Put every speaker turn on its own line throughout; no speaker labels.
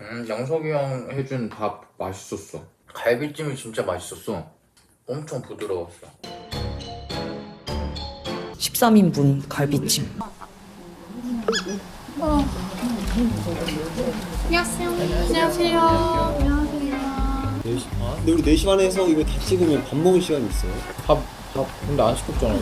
음, 양석이 형 해준 밥 맛있었어. 갈비찜이 진짜 맛있었어. 엄청 부드러웠어.
13인분 갈비찜.
안녕하세요. 안녕하세요. 안녕하세요.
근데 우리 4시 반에 해서 이거 다 찍으면 밥 먹을 시간이 있어요.
밥, 밥, 근데 안 시켰잖아.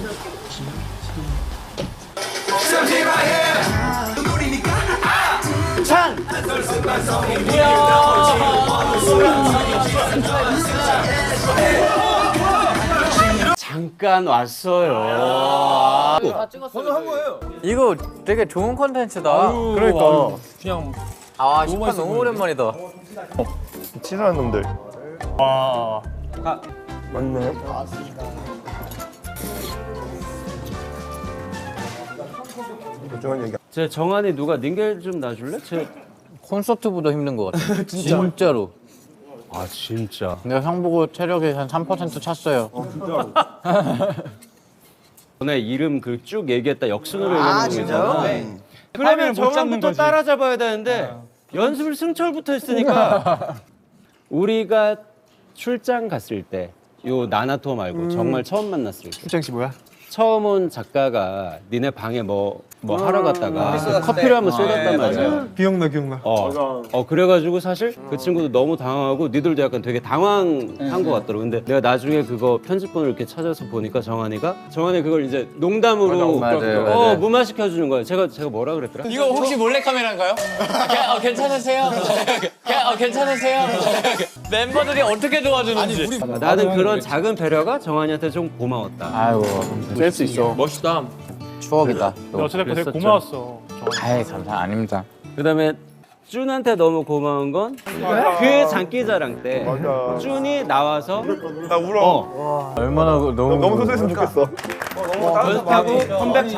잠깐 왔어요.
이거 되게 좋은 컨텐츠다. 그러니까. 그냥 아 식판 너무 오랜만이다.
친한 놈들. 와. 맞네. 조정한 얘기.
제 정한이 누가 닝겔 좀 놔줄래? 제...
콘서트보다 힘든 것 같아. 진짜로.
아 진짜.
내가 형 보고 체력이 한 3% 찼어요.
전에 이름 그 쭉 얘기했다 역순으로 아 진짜요?
네.
그러면 정한부터 따라잡아야 되는데 연습을 승철부터 했으니까 우리가 출장 갔을 때 요 나나토 말고 정말 처음 만났을 때
출장 씨 뭐야?
처음 온 작가가 니네 방에 뭐 뭐 하러 갔다가 그 커피를 한번 쏟았단 말이야.
기억나 기억나.
어, 어 그래가지고 사실 그 친구도 너무 당황하고 니들도 약간 되게 당황한 것 같더라고. 근데 내가 나중에 그거 편집본을 이렇게 찾아서 보니까 정한이가 정한이 그걸 이제 농담으로
맞아요,
어
맞아요.
무마 시켜 주는 거야. 제가 제가 뭐라 그랬더라?
이거 혹시 몰래 카메라인가요? 어, 괜찮으세요? 어, 괜찮으세요? 멤버들이 어떻게 도와주는지.
나는 그런 작은 배려가 정한이한테 좀 고마웠다.
아이고
셀수 있어.
멋있다.
추억이다. 또.
어차피 되게
그랬었죠.
고마웠어.
아이 감사 아닙니다.
그다음에 쭌한테 너무 고마운 건 그 장기자랑 때. 쭌이 나와서
나 울어.
어
얼마나 너무
너무 소소했으면 좋겠어.
연습하고 컴백